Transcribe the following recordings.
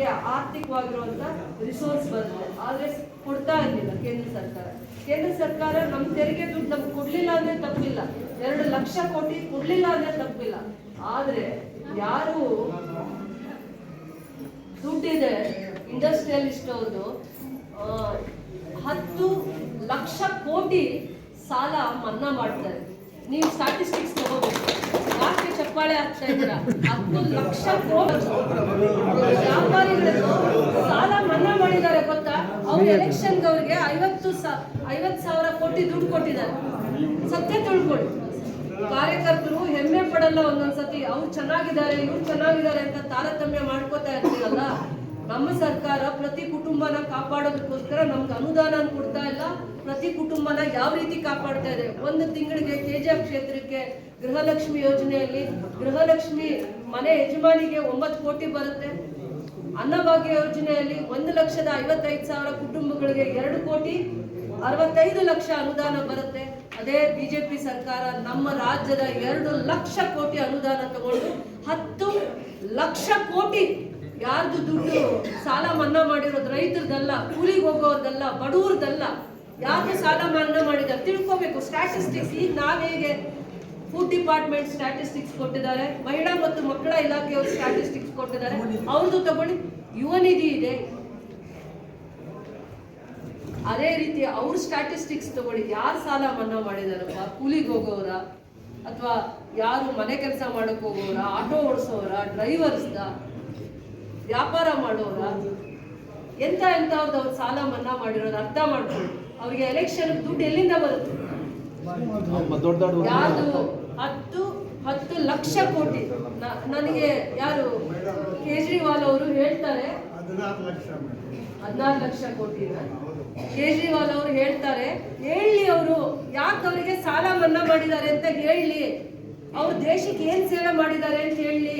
ನಮಗೆ ಆರ್ಥಿಕವಾಗಿರುವಂತ ರಿಸೋರ್ಸ್ ಬರುತ್ತೆ ಆದ್ರೆ ಕೊಡ್ತಾ ಇರಲಿಲ್ಲ ಕೇಂದ್ರ ಸರ್ಕಾರ. ಕೇಂದ್ರ ಸರ್ಕಾರ ನಮ್ಮ ತೆರಿಗೆ ದುಡ್ಡು ನಮ್ಗೆ ಕೊಡಲಿಲ್ಲ ಅಂದ್ರೆ ತಪ್ಪಿಲ್ಲ. ಎರಡು ಲಕ್ಷ ಕೋಟಿ ಕೊಡಲಿಲ್ಲ ಅಂದ್ರೆ ತಪ್ಪಿಲ್ಲ. ಆದ್ರೆ ಯಾರು ದುಡ್ಡಿದೆ ಇಂಡಸ್ಟ್ರಿಯಲಿಸ್ಟ್ ಅವ್ರದ್ದು ಹತ್ತು ಲಕ್ಷ ಕೋಟಿ ಸಾಲ ಮನ್ನಾ ಮಾಡ್ತಾರೆ. ನೀವು ಸ್ಟಾಟಿಸ್ಟಿಕ್ಸ್ ತಗೋಬೇಕು. ಯಾಕೆ ಹಾಕ್ತಾ ಇದ್ದೀರಾ? ಹತ್ತು ಲಕ್ಷ ವ್ಯಾಪಾರಿಗಳು ಸಾಲ ಮನ್ನಾ ಮಾಡಿದ್ದಾರೆ ಗೊತ್ತಾ? ಅವ್ರ ಎಲೆಕ್ಷನ್ಗೆ ಅವ್ರಿಗೆ ಐವತ್ತು ಐವತ್ತು ಸಾವಿರ ಕೋಟಿ ದುಡ್ಡು ಕೊಟ್ಟಿದ್ದಾರೆ. ಸತ್ಯ ತಿಳ್ಕೊಳ್ಳಿ. ಕಾರ್ಯಕರ್ತರು ಹೆಮ್ಮೆ ಪಡಲ್ಲ ಒಂದೊಂದ್ಸತಿ. ಅವ್ರು ಚೆನ್ನಾಗಿದ್ದಾರೆ, ಇವ್ರು ಚೆನ್ನಾಗಿದ್ದಾರೆ ಅಂತ ತಾರತಮ್ಯ ಮಾಡ್ಕೋತಾ ಇರ್ತೀರಲ್ಲ? ನಮ್ಮ ಸರ್ಕಾರ ಪ್ರತಿ ಕುಟುಂಬನ ಕಾಪಾಡೋದಕ್ಕೋಸ್ಕರ ನಮ್ಗೆ ಅನುದಾನ ಕೊಡ್ತಾ ಇಲ್ಲ. ಪ್ರತಿ ಕುಟುಂಬನ ಯಾವ ರೀತಿ ಕಾಪಾಡ್ತಾ ಇದೆ? ಒಂದು ತಿಂಗಳಿಗೆ ಕೆಜಿಎಫ್ ಕ್ಷೇತ್ರಕ್ಕೆ ಗೃಹಲಕ್ಷ್ಮಿ ಯೋಜನೆಯಲ್ಲಿ ಗೃಹಲಕ್ಷ್ಮಿ ಮನೆ ಯಜಮಾನಿಗೆ ಒಂಬತ್ತು ಕೋಟಿ ಬರುತ್ತೆ. ಅನ್ನಭಾಗ್ಯ ಯೋಜನೆಯಲ್ಲಿ ಒಂದು ಲಕ್ಷದ ಐವತ್ತೈದು ಸಾವಿರ ಕುಟುಂಬಗಳಿಗೆ ಎರಡು ಕೋಟಿ, ಅರವತ್ತೈದು ಲಕ್ಷ ಅನುದಾನ ಬರುತ್ತೆ. ಅದೇ ಬಿಜೆಪಿ ಸರ್ಕಾರ ನಮ್ಮ ರಾಜ್ಯದ ಎರಡು ಲಕ್ಷ ಕೋಟಿ ಅನುದಾನ ತಗೊಂಡು ಹತ್ತು ಲಕ್ಷ ಕೋಟಿ ಯಾರ್ದು ದುಡ್ಡು ಸಾಲ ಮನ್ನಾ ಮಾಡಿರೋದು ರೈತರದಲ್ಲ, ಕೂಲಿಗೆ ಹೋಗೋರ್ದಲ್ಲ, ಬಡವ್ರದಲ್ಲ ಯಾಕೆ ಸಾಲ ಮನ್ನಾ ಮಾಡಿದ್ದಾರೆ? ತಿಳ್ಕೋಬೇಕು. ಸ್ಟ್ಯಾಟಿಸ್ಟಿಕ್ಸ್ ಈಗ ನಾವೇಗೆ ಹೇಗೆ ಫುಡ್ ಡಿಪಾರ್ಟ್ಮೆಂಟ್ ಸ್ಟ್ಯಾಟಿಸ್ಟಿಕ್ಸ್ ಕೊಟ್ಟಿದ್ದಾರೆ, ಮಹಿಳಾ ಮತ್ತು ಮಕ್ಕಳ ಇಲಾಖೆಯವರು ಸ್ಟ್ಯಾಟಿಸ್ಟಿಕ್ಸ್ ಕೊಟ್ಟಿದ್ದಾರೆ. ಅವ್ರದ್ದು ತಗೊಳ್ಳಿ. ಯುವ ನಿಧಿ ಇದೆ. ಅದೇ ರೀತಿ ಅವ್ರ ಸ್ಟ್ಯಾಟಿಸ್ಟಿಕ್ಸ್ ತಗೊಳ್ಳಿ. ಯಾರು ಸಾಲ ಮನ್ನಾ ಮಾಡಿದಾರಪ್ಪ ಕೂಲಿಗೆ ಹೋಗೋರ ಅಥವಾ ಯಾರು ಮನೆ ಕೆಲಸ ಮಾಡಕ್ ಹೋಗೋರ ಆಟೋ ಓಡಿಸೋರ ಡ್ರೈವರ್ಸ್ದ ವ್ಯಾಪಾರ ಮಾಡೋರ ಎಂತ ಎಂಥವ್ರದ್ದು ಅವ್ರು ಸಾಲ ಮನ್ನಾ ಮಾಡಿರೋದು ಅರ್ಥ ಮಾಡ್ಕೊಳ್ಳಿ. ಅವ್ರಿಗೆ ಎಲೆಕ್ಷನ್ ದುಡ್ಡು ಎಲ್ಲಿಂದ ಬರುತ್ತೆ? ಯಾರು ಹತ್ತು ಹತ್ತು ಲಕ್ಷ ಕೋಟಿ. ನನಗೆ ಯಾರು ಕೇಜ್ರಿವಾಲ್ ಅವರು ಹೇಳ್ತಾರೆ ಹದಿನಾರು ಲಕ್ಷ ಕೋಟಿ ಹದಿನಾರು ಲಕ್ಷ ಕೋಟಿನ ಕೇಜ್ರಿವಾಲ್ ಅವರು ಹೇಳ್ತಾರೆ ಹೇಳಿ ಅವರು ಯಾಕೆ ಅವರಿಗೆ ಸಾಲ ಮನ್ನಾ ಮಾಡಿದ್ದಾರೆ ಅಂತ ಹೇಳಿ. ಅವ್ರ ದೇಶಕ್ಕೆ ಏನ್ ಸೇವೆ ಮಾಡಿದ್ದಾರೆ ಅಂತ ಹೇಳಿ.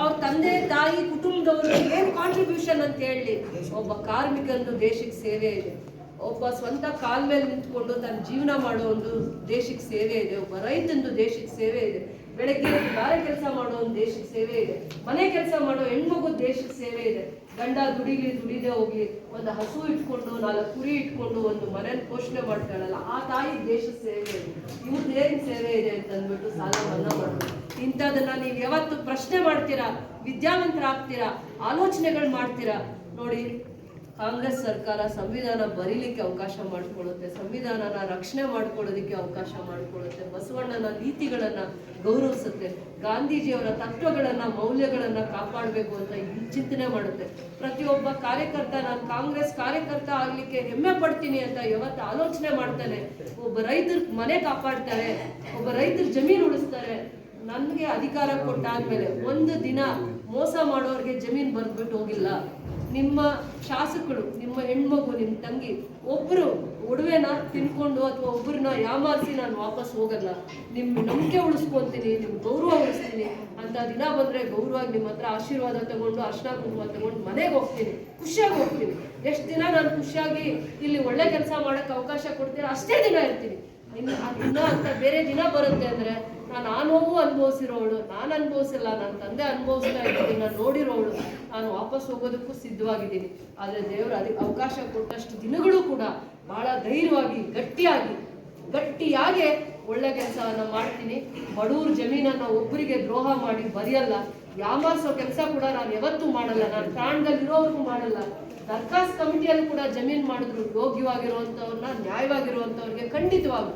ಅವ್ರ ತಂದೆ ತಾಯಿ ಕುಟುಂಬದವರು ಏನ್ ಕಾಂಟ್ರಿಬ್ಯೂಷನ್ ಅಂತ ಹೇಳಿ. ಒಬ್ಬ ಕಾರ್ಮಿಕಂದು ದೇಶಕ್ಕೆ ಸೇವೆ ಇದೆ. ಒಬ್ಬ ಸ್ವಂತ ಕಾಲ್ ಮೇಲೆ ನಿಂತ್ಕೊಂಡು ತನ್ನ ಜೀವನ ಮಾಡೋ ಒಂದು ದೇಶಕ್ಕೆ ಸೇವೆ ಇದೆ. ಒಬ್ಬ ರೈತಂದು ದೇಶಕ್ಕೆ ಸೇವೆ ಇದೆ. ಬೆಳಗ್ಗೆ ಗಾರೆ ಕೆಲಸ ಮಾಡೋ ಒಂದು ದೇಶಕ್ಕೆ ಸೇವೆ ಇದೆ. ಮನೆ ಕೆಲಸ ಮಾಡೋ ಹೆಣ್ಮಗು ದೇಶಕ್ಕೆ ಸೇವೆ ಇದೆ. ಗಂಡ ದುಡಿಲಿ, ದುಡಿದೇ ಹೋಗಿ ಒಂದು ಹಸು ಇಟ್ಕೊಂಡು, ನಾಲ್ಕು ಕುರಿ ಇಟ್ಕೊಂಡು ಒಂದು ಮನೇಲಿ ಪೋಷಣೆ ಮಾಡ್ತಾಳಲ್ಲ ಆ ತಾಯಿ ದೇಶದ ಸೇವೆ ಇದೆ. ಇವ್ರದ್ದು ಏನ್ ಸೇವೆ ಇದೆ ಅಂತ ಅಂದ್ಬಿಟ್ಟು ಸಾಲ ಮನ್ನಾ ಮಾಡೋದು ಇಂಥದನ್ನ ನೀವು ಯಾವತ್ತು ಪ್ರಶ್ನೆ ಮಾಡ್ತೀರಾ? ವಿದ್ಯಾವಂತರಾಗ್ತೀರಾ? ಆಲೋಚನೆಗಳು ಮಾಡ್ತೀರಾ? ನೋಡಿ ಕಾಂಗ್ರೆಸ್ ಸರ್ಕಾರ ಸಂವಿಧಾನ ಬರೀಲಿಕ್ಕೆ ಅವಕಾಶ ಮಾಡಿಕೊಳ್ಳುತ್ತೆ, ಸಂವಿಧಾನನ ರಕ್ಷಣೆ ಮಾಡಿಕೊಳ್ಳೋದಕ್ಕೆ ಅವಕಾಶ ಮಾಡಿಕೊಳ್ಳುತ್ತೆ, ಬಸವಣ್ಣನ ನೀತಿಗಳನ್ನು ಗೌರವಿಸುತ್ತೆ, ಗಾಂಧೀಜಿಯವರ ತತ್ವಗಳನ್ನು, ಮೌಲ್ಯಗಳನ್ನು ಕಾಪಾಡಬೇಕು ಅಂತ ಚಿಂತನೆ ಮಾಡುತ್ತೆ. ಪ್ರತಿಯೊಬ್ಬ ಕಾರ್ಯಕರ್ತ, ನಾನು ಕಾಂಗ್ರೆಸ್ ಕಾರ್ಯಕರ್ತ ಆಗಲಿಕ್ಕೆ ಹೆಮ್ಮೆ ಪಡ್ತೀನಿ ಅಂತ ಯಾವತ್ತು ಆಲೋಚನೆ ಮಾಡ್ತಾನೆ. ಒಬ್ಬ ರೈತರ ಮನೆ ಕಾಪಾಡ್ತಾರೆ, ಒಬ್ಬ ರೈತರ ಜಮೀನು ಉಳಿಸ್ತಾರೆ. ನನಗೆ ಅಧಿಕಾರ ಕೊಟ್ಟಾದ್ಮೇಲೆ ಒಂದು ದಿನ ಮೋಸ ಮಾಡೋರಿಗೆ ಜಮೀನು ಬಂದ್ಬಿಟ್ಟು ಹೋಗಿಲ್ಲ. ನಿಮ್ಮ ಶಾಸಕರು, ನಿಮ್ಮ ಹೆಣ್ಮಗು, ನಿಮ್ಮ ತಂಗಿ, ಒಬ್ರು ಒಡವೆನ ತಿನ್ಕೊಂಡು ಅಥವಾ ಒಬ್ಬರನ್ನ ಯಾಮಾರಿಸಿ ನಾನು ವಾಪಸ್ ಹೋಗಲ್ಲ. ನಿಮ್ಮ ನಂಬಿಕೆ ಉಳಿಸ್ಕೊಂತೀನಿ ನಿಮ್ಮ ಗೌರವ ಉಳಿಸ್ತೀನಿ. ಅಂತ ದಿನ ಬಂದ್ರೆ ಗೌರವವಾಗಿ ನಿಮ್ಮ ಹತ್ರ ಆಶೀರ್ವಾದ ತಗೊಂಡು, ಅರ್ಶನ ಕುಂಕುಮ ತಗೊಂಡು ಮನೆಗೆ ಹೋಗ್ತೀನಿ. ಖುಷಿಯಾಗಿ ಹೋಗ್ತೀನಿ. ಎಷ್ಟು ದಿನ ನಾನು ಖುಷಿಯಾಗಿ ಇಲ್ಲಿ ಒಳ್ಳೆ ಕೆಲಸ ಮಾಡಕ್ಕೆ ಅವಕಾಶ ಕೊಡ್ತೀರಾ ಅಷ್ಟೇ ದಿನ ಇರ್ತೀನಿ. ಇನ್ನು ದಿನ ಅಂತ ಬೇರೆ ದಿನ ಬರುತ್ತೆ ಅಂದ್ರೆ ನಾನು ಆ ನೋವು ಅನುಭವಿಸಿರೋಳು, ನಾನು ಅನುಭವಿಸಿಲ್ಲ ನನ್ನ ತಂದೆ ಅನುಭವಿಸ್ತಾ ಇದ್ದೀನಿ, ನಾನು ನೋಡಿರೋಳು, ನಾನು ವಾಪಸ್ ಹೋಗೋದಕ್ಕೂ ಸಿದ್ಧವಾಗಿದ್ದೀನಿ. ಆದರೆ ದೇವರು ಅದಕ್ಕೆ ಅವಕಾಶ ಕೊಟ್ಟಷ್ಟು ದಿನಗಳು ಕೂಡ ಬಹಳ ಧೈರ್ಯವಾಗಿ, ಗಟ್ಟಿಯಾಗಿ, ಗಟ್ಟಿಯಾಗೆ ಒಳ್ಳೆ ಕೆಲಸವನ್ನು ಮಾಡ್ತೀನಿ. ಬಡವ್ರ ಜಮೀನನ್ನು ಒಬ್ಬರಿಗೆ ದ್ರೋಹ ಮಾಡಿ ಬರೆಯಲ್ಲ ಯಾಮಾರಿಸೋ ಕೆಲಸ ಕೂಡ ನಾನು ಯಾವತ್ತೂ ಮಾಡಲ್ಲ, ನಾನು ಪ್ರಾಣದಲ್ಲಿರೋರ್ಗೂ ಮಾಡಲ್ಲ. ದರ್ಖಾಸ್ ಕಮಿಟಿಯಲ್ಲಿ ಕೂಡ ಜಮೀನು ಮಾಡಿದ್ರು ಯೋಗ್ಯವಾಗಿರುವಂಥವ್ರನ್ನ ನ್ಯಾಯವಾಗಿರುವಂಥವ್ರಿಗೆ ಖಂಡಿತವಾಗೂ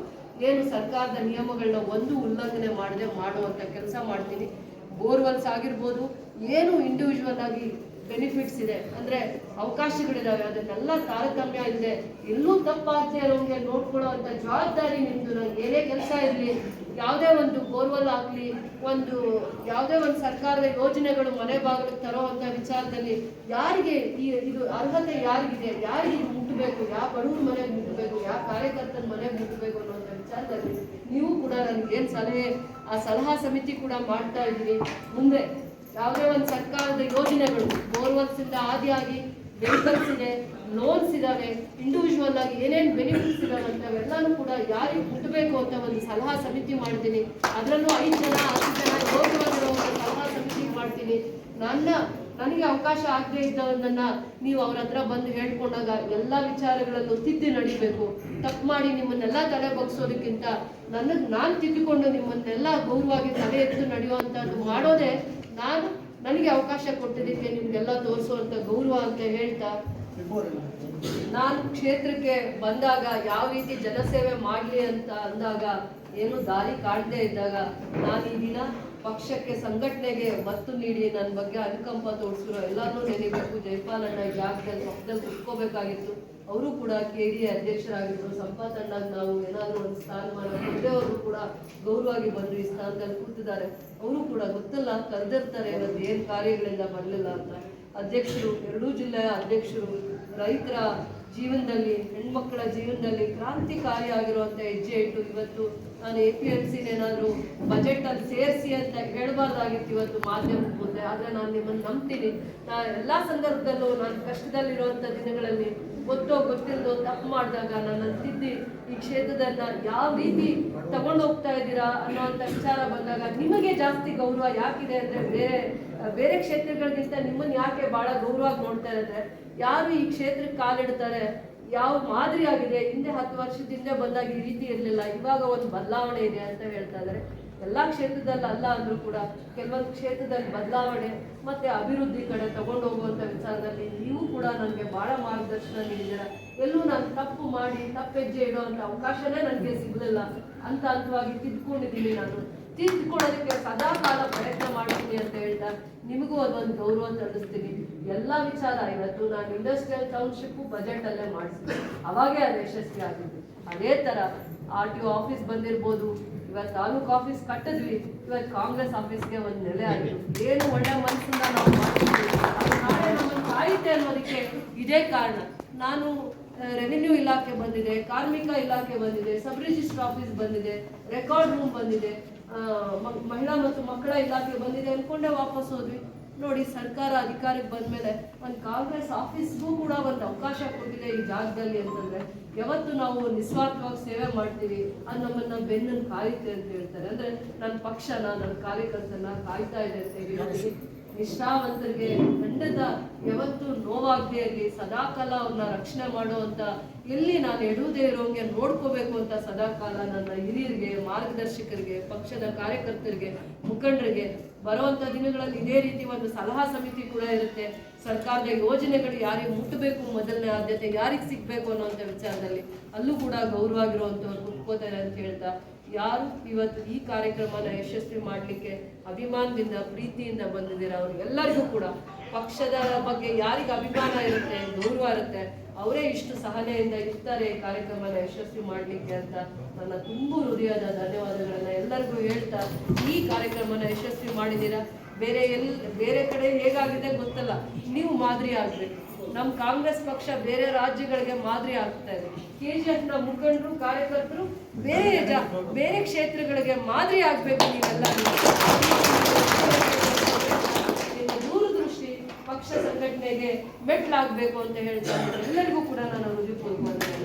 ಏನು ಸರ್ಕಾರದ ನಿಯಮಗಳನ್ನ ಒಂದು ಉಲ್ಲಂಘನೆ ಮಾಡದೆ ಮಾಡುವಂಥ ಕೆಲಸ ಮಾಡ್ತೀನಿ ಬೋರ್ವೆಲ್ಸ್ ಆಗಿರ್ಬೋದು, ಏನು ಇಂಡಿವಿಜುವಲ್ ಆಗಿ ಬೆನಿಫಿಟ್ಸ್ ಇದೆ. ಅಂದ್ರೆ ಅವಕಾಶಗಳಿದಾವೆ. ಅದನ್ನೆಲ್ಲ ತಾರತಮ್ಯ ಇದೆ ಎಲ್ಲೂ ತಪ್ಪಾಗದೆ ಇರೋಂಗೆ ನೋಡ್ಕೊಳ್ಳೋವಂಥ ಜವಾಬ್ದಾರಿ ನಿಮ್ದು. ನಂಗೆ ಏನೇ ಕೆಲಸ ಇರಲಿ, ಯಾವುದೇ ಒಂದು ಬೋರ್ವೆಲ್ ಆಗಲಿ, ಒಂದು ಯಾವುದೇ ಒಂದು ಸರ್ಕಾರದ ಯೋಜನೆಗಳು ಮನೆ ಬಾಗಿಲಿಗೆ ತರೋವಂಥ ವಿಚಾರದಲ್ಲಿ ಯಾರಿಗೆ ಈ ಇದು ಅರ್ಹತೆ ಯಾರಿಗಿದೆ? ಯಾರಿಗೆ ಮುಟ್ಟಬೇಕು ಯಾವ ಬಡವ್ರ ಮನೆಗೆ ಮುಟ್ಟಬೇಕು ಯಾವ ಕಾರ್ಯಕರ್ತನ ಮನೆಗೆ ಮುಟ್ಟಬೇಕು ನೀವು ಕೂಡ ನನಗೆ ಏನು ಸಲಹೆ, ಆ ಸಲಹಾ ಸಮಿತಿ ಕೂಡ ಮಾಡ್ತಾ ಇದ್ದೀವಿ ಮುಂದೆ ಯಾವುದೇ ಒಂದು ಸರ್ಕಾರದ ಯೋಜನೆಗಳು ಬೋರ್ವೆಲ್ಸ್ ಇಂದ ಆದಿಯಾಗಿ ವೆಹಿಕಲ್ಸ್ ಇದೆ ಲೋನ್ಸ್ ಇದ್ದಾವೆ ಇಂಡಿವಿಜುವಲ್ ಆಗಿ ಏನೇನು ಬೆನಿಫಿಟ್ಸ್ ಇದಾವೆ ಅಂತವೆಲ್ಲನೂ ಕೂಡ ಯಾರಿಗೆ ಮುಟ್ಟಬೇಕು ಅಂತ ಒಂದು ಸಲಹಾ ಸಮಿತಿ ಮಾಡ್ತೀನಿ. ಅದರಲ್ಲೂ ಐದು ಜನ, ಹತ್ತು ಜನ ಯೋಗ್ಯವಾಗಿರೋ ಒಂದು ಸಲಹಾ ನನ್ನ ನನಗೆ ಅವಕಾಶ ಆಗದೆ ಇದ್ದವನ್ನ ನೀವು ಅವ್ರ ಹತ್ರ ಬಂದು ಹೇಳ್ಕೊಂಡಾಗ ಎಲ್ಲ ವಿಚಾರಗಳನ್ನು ತಿದ್ದಿ ನಡಿಬೇಕು. ತಪ್ಪು ಮಾಡಿ ನಿಮ್ಮನ್ನೆಲ್ಲ ತಲೆ ಬಗ್ಸೋದಕ್ಕಿಂತ ನನಗೆ ನಾನು ತಿದ್ದುಕೊಂಡು ನಿಮ್ಮನ್ನೆಲ್ಲ ಗೌರವವಾಗಿ ತಲೆ ಎತ್ತು ನಡೆಯುವಂಥದ್ದು ಮಾಡೋದೇ ನಾನು ನನಗೆ ಅವಕಾಶ ಕೊಟ್ಟಿದ್ದಕ್ಕೆ ನಿಮ್ಗೆಲ್ಲ ತೋರಿಸುವಂಥ ಗೌರವ ಅಂತ ಹೇಳ್ತಾ ನಾನು ಕ್ಷೇತ್ರಕ್ಕೆ ಬಂದಾಗ ಯಾವ ರೀತಿ ಜನಸೇವೆ ಮಾಡಲಿ ಅಂತ ಅಂದಾಗ ಏನು ದಾರಿ ಕಾಣದೇ ಇದ್ದಾಗ ನಾನು ಈ ದಿನ ಪಕ್ಷಕ್ಕೆ ಸಂಘಟನೆಗೆ ಒತ್ತು ನೀಡಿ ನನ್ನ ಬಗ್ಗೆ ಅನುಕಂಪ ತೋರಿಸಿರೋ ಎಲ್ಲರೂ ನೆನೆಬೇಕು. ಜೈಪಾಲಣ್ಣ ಅಣ್ಣ ಜಾಗದಲ್ಲಿ ಪಕ್ಕದಲ್ಲಿ ಕುತ್ಕೋಬೇಕಾಗಿತ್ತು. ಅವರು ಕೂಡ ಕೆ ಡಿ ಅಧ್ಯಕ್ಷರಾಗಿದ್ರು. ಸಂಪಾತಣ್ಣಾಗ ನಾವು ಏನಾದರೂ ಒಂದು ಸ್ಥಾನಮಾನ ಅವರು ಕೂಡ ಗೌರವವಾಗಿ ಬಂದು ಈ ಸ್ಥಾನದಲ್ಲಿ ಕೂತಿದ್ದಾರೆ. ಅವರು ಕೂಡ ಗೊತ್ತಲ್ಲ ಕರೆದಿರ್ತಾರೆ ಇವತ್ತು ಏನು ಕಾರ್ಯಗಳಿಂದ ಬರಲಿಲ್ಲ ಅಂತ. ಅಧ್ಯಕ್ಷರು, ಎರಡೂ ಜಿಲ್ಲೆಯ ಅಧ್ಯಕ್ಷರು, ರೈತರ ಜೀವನದಲ್ಲಿ, ಹೆಣ್ಮಕ್ಕಳ ಜೀವನದಲ್ಲಿ ಕ್ರಾಂತಿಕಾರಿ ಆಗಿರುವಂಥ ಹೆಜ್ಜೆ ಇಟ್ಟು ಇವತ್ತು ನಾನು ಎ ಪಿ ಎಂ ಏನಾದರೂ ಬಜೆಟ್ ಅಲ್ಲಿ ಸೇರಿಸಿ ಅಂತ ಹೇಳ್ಬಾರ್ದಾಗಿತ್ತು ಇವತ್ತು ಮಾಧ್ಯಮದ ಮುಂದೆ, ಆದರೆ ನಾನು ನಿಮ್ಮನ್ನು ನಂಬ್ತೀನಿ. ನಾ ಎಲ್ಲ ಸಂದರ್ಭದಲ್ಲೂ ನಾನು ಕಷ್ಟದಲ್ಲಿರುವಂಥ ದಿನಗಳಲ್ಲಿ ಗೊತ್ತೋ ಗೊತ್ತಿಲ್ಲದೋ ತಪ್ಪು ಮಾಡಿದಾಗ ನನ್ನ ತಿದ್ದಿ ಈ ಕ್ಷೇತ್ರದನ್ನ ಯಾವ ರೀತಿ ತಗೊಂಡು ಹೋಗ್ತಾ ಇದ್ದೀರಾ ಅನ್ನೋವಂಥ ವಿಚಾರ ಬಂದಾಗ ನಿಮಗೆ ಜಾಸ್ತಿ ಗೌರವ ಯಾಕಿದೆ ಅಂದರೆ ಬೇರೆ ಬೇರೆ ಕ್ಷೇತ್ರಗಳಿಗಿಂತ ನಿಮ್ಮನ್ನ ಯಾಕೆ ಬಹಳ ಗೌರವ ನೋಡ್ತಾ ಇದ್ದಾರೆ ಯಾರು ಈ ಕ್ಷೇತ್ರಕ್ಕೆ ಕಾಲಿಡ್ತಾರೆ? ಯಾವ ಮಾದರಿ ಆಗಿದೆ, ಹಿಂದೆ ಹತ್ತು ವರ್ಷದಿಂದ ಬಂದಾಗ ಈ ರೀತಿ ಇರಲಿಲ್ಲ. ಇವಾಗ ಒಂದು ಬದಲಾವಣೆ ಇದೆ ಅಂತ ಹೇಳ್ತಾ ಇದ್ದಾರೆ. ಎಲ್ಲ ಕ್ಷೇತ್ರದಲ್ಲಿ ಅಲ್ಲ ಅಂದ್ರೂ ಕೂಡ ಕೆಲವೊಂದು ಕ್ಷೇತ್ರದಲ್ಲಿ ಬದಲಾವಣೆ ಮತ್ತೆ ಅಭಿವೃದ್ಧಿ ಕಡೆ ತಗೊಂಡು ಹೋಗುವಂತ ವಿಚಾರದಲ್ಲಿ ನೀವು ಕೂಡ ನನಗೆ ಬಹಳ ಮಾರ್ಗದರ್ಶನ ನೀಡಿದ್ದೀರ. ಎಲ್ಲೂ ನಾನು ತಪ್ಪು ಮಾಡಿ, ತಪ್ಪೆಜ್ಜೆ ಇಡುವಂತ ಅವಕಾಶನೇ ನನಗೆ ಸಿಗಲಿಲ್ಲ ಅಂತ ಹಂತವಾಗಿ ತಿದ್ಕೊಂಡಿದ್ದೀನಿ ನಾನು. ತಿದ್ದುಕೊಳ್ಳೋದಕ್ಕೆ ಸದಾ ಕಾಲ ಪ್ರಯತ್ನ ಮಾಡ್ತೀನಿ ಅಂತ ಹೇಳ್ತಾ ನಿಮಗೂ ಅದೊಂದು ಗೌರವ ತರಿಸ್ತೀನಿ ಎಲ್ಲ ವಿಚಾರ ಇವತ್ತು ನಾನು ಇಂಡಸ್ಟ್ರಿಯಲ್ ಟೌನ್ಶಿಪ್ ಬಜೆಟ್ ಅಲ್ಲೇ ಮಾಡಿಸಿದೆ. ಅವಾಗೇ ಅದು ಯಶಸ್ವಿ ಆಗಿದ್ದು ಅದೇ ಥರ ಆರ್ ಟಿ ಒ ಆಫೀಸ್ ಬಂದಿರ್ಬೋದು ಇವತ್ತು ತಾಲೂಕು ಆಫೀಸ್ ಕಟ್ಟಿದ್ವಿ ಇವತ್ತು ಕಾಂಗ್ರೆಸ್ ಆಫೀಸ್ಗೆ ಒಂದು ನೆಲೆ ಆಯಿತು. ಏನು ಒಳ್ಳೆ ಮನಸ್ಸಿಂದ ನಾವು ಮಾಡ್ತೀವಿ ನಾಳೆ ನಮ್ಮನ್ನು ಕಾಯುತ್ತೆ ಅನ್ನೋದಕ್ಕೆ ಇದೇ ಕಾರಣ. ನಾನು ರೆವಿನ್ಯೂ ಇಲಾಖೆ ಬಂದಿದೆ, ಕಾರ್ಮಿಕ ಇಲಾಖೆ ಬಂದಿದೆ ಸಬ್ ರಿಜಿಸ್ಟರ್ ಆಫೀಸ್ ಬಂದಿದೆ ರೆಕಾರ್ಡ್ ರೂಮ್ ಬಂದಿದೆ. ಮಹಿಳಾ ಮತ್ತು ಮಕ್ಕಳ ಇಲಾಖೆ ಬಂದಿದೆ ಅನ್ಕೊಂಡೆ ವಾಪಸ್ ಹೋದ್ವಿ. ನೋಡಿ, ಸರ್ಕಾರ ಅಧಿಕಾರಕ್ಕೆ ಬಂದ್ಮೇಲೆ ಒಂದು ಕಾಂಗ್ರೆಸ್ ಆಫೀಸ್ಗೂ ಕೂಡ ಒಂದು ಅವಕಾಶ ಕೊಟ್ಟಿದೆ ಈ ಜಾಗದಲ್ಲಿ ಅಂತಂದ್ರೆ, ಯಾವತ್ತು ನಾವು ನಿಸ್ವಾರ್ಥವಾಗಿ ಸೇವೆ ಮಾಡ್ತೀವಿ ಅದು ನಮ್ಮನ್ನ ಬೆನ್ನನ್ನು ಕಾಯುತ್ತೆ ಅಂತ ಹೇಳ್ತಾರೆ. ಅಂದ್ರೆ ನನ್ನ ಪಕ್ಷನ ನನ್ನ ಕಾರ್ಯಕರ್ತನ ಕಾಯ್ತಾ ಇದೆ ಅಂತ ಹೇಳಿ. ನಿಷ್ಠಾವಂತರಿಗೆ ಖಂಡಿತ ಯಾವತ್ತು ನೋವಾಗದೇ ಇರಲಿ, ಸದಾಕಾಲ ಅವ್ರನ್ನ ರಕ್ಷಣೆ ಮಾಡುವಂತ ಎಲ್ಲಿ ನಾನು ಎಡುವುದೇ ಇರೋಂಗೆ ನೋಡ್ಕೋಬೇಕು ಅಂತ ಸದಾಕಾಲ ನನ್ನ ಹಿರಿಯರಿಗೆ, ಮಾರ್ಗದರ್ಶಕರಿಗೆ, ಪಕ್ಷದ ಕಾರ್ಯಕರ್ತರಿಗೆ, ಮುಖಂಡರಿಗೆ ಬರುವಂತ ದಿನಗಳಲ್ಲಿ ಇದೇ ರೀತಿ ಒಂದು ಸಲಹಾ ಸಮಿತಿ ಕೂಡ ಇರುತ್ತೆ. ಸರ್ಕಾರದ ಯೋಜನೆಗಳು ಯಾರಿಗೆ ಮುಟ್ಟಬೇಕು, ಮೊದಲನೇ ಆದ್ಯತೆ ಯಾರಿಗೆ ಸಿಗ್ಬೇಕು ಅನ್ನೋಂಥ ವಿಚಾರದಲ್ಲಿ ಅಲ್ಲೂ ಕೂಡ ಗೌರವ ಆಗಿರುವಂಥವ್ರು ಕುತ್ಕೋತಾರೆ ಅಂತ ಹೇಳ್ತಾ ಯಾರು ಇವತ್ತು ಈ ಕಾರ್ಯಕ್ರಮನ ಯಶಸ್ವಿ ಮಾಡಲಿಕ್ಕೆ ಅಭಿಮಾನದಿಂದ, ಪ್ರೀತಿಯಿಂದ ಬಂದಿದ್ದೀರಾ ಅವ್ರಿಗೆಲ್ಲರಿಗೂ ಕೂಡ. ಪಕ್ಷದ ಬಗ್ಗೆ ಯಾರಿಗೆ ಅಭಿಮಾನ ಇರುತ್ತೆ, ಗೌರವ ಇರುತ್ತೆ, ಅವರೇ ಇಷ್ಟು ಸಹನೆಯಿಂದ ಇರ್ತಾರೆ ಈ ಕಾರ್ಯಕ್ರಮನ ಯಶಸ್ವಿ ಮಾಡಲಿಕ್ಕೆ ಅಂತ ನನ್ನ ತುಂಬ ಹೃದಯದ ಧನ್ಯವಾದಗಳನ್ನ ಎಲ್ಲರಿಗೂ ಹೇಳ್ತಾ, ಈ ಕಾರ್ಯಕ್ರಮನ ಯಶಸ್ವಿ ಮಾಡಿದ್ದೀರಾ? ಬೇರೆ ಎಲ್, ಬೇರೆ ಕಡೆ ಹೇಗಾಗಿದೆ ಗೊತ್ತಲ್ಲ. ನೀವು ಮಾದರಿ ಆಗ್ಬೇಕು. ನಮ್ಮ ಕಾಂಗ್ರೆಸ್ ಪಕ್ಷ ಬೇರೆ ರಾಜ್ಯಗಳಿಗೆ ಮಾದರಿ ಆಗ್ತಾ ಇದೆ. ಕೆಜಿಎಫ್ನ ಮುಖಂಡರು, ಕಾರ್ಯಕರ್ತರು ಬೇರೆ ಜ- ಬೇರೆ ಕ್ಷೇತ್ರಗಳಿಗೆ ಮಾದರಿ ಆಗಬೇಕು ನೀವೆಲ್ಲ. ದೂರದೃಷ್ಟಿ ಪಕ್ಷ ಸಂಘಟನೆಗೆ ಮೆಟ್ಲಾಗಬೇಕು ಅಂತ ಹೇಳ್ತಾ ಎಲ್ಲರಿಗೂ ಕೂಡ ನಾನು ಹೃದಯಪೂರ್ವಕ.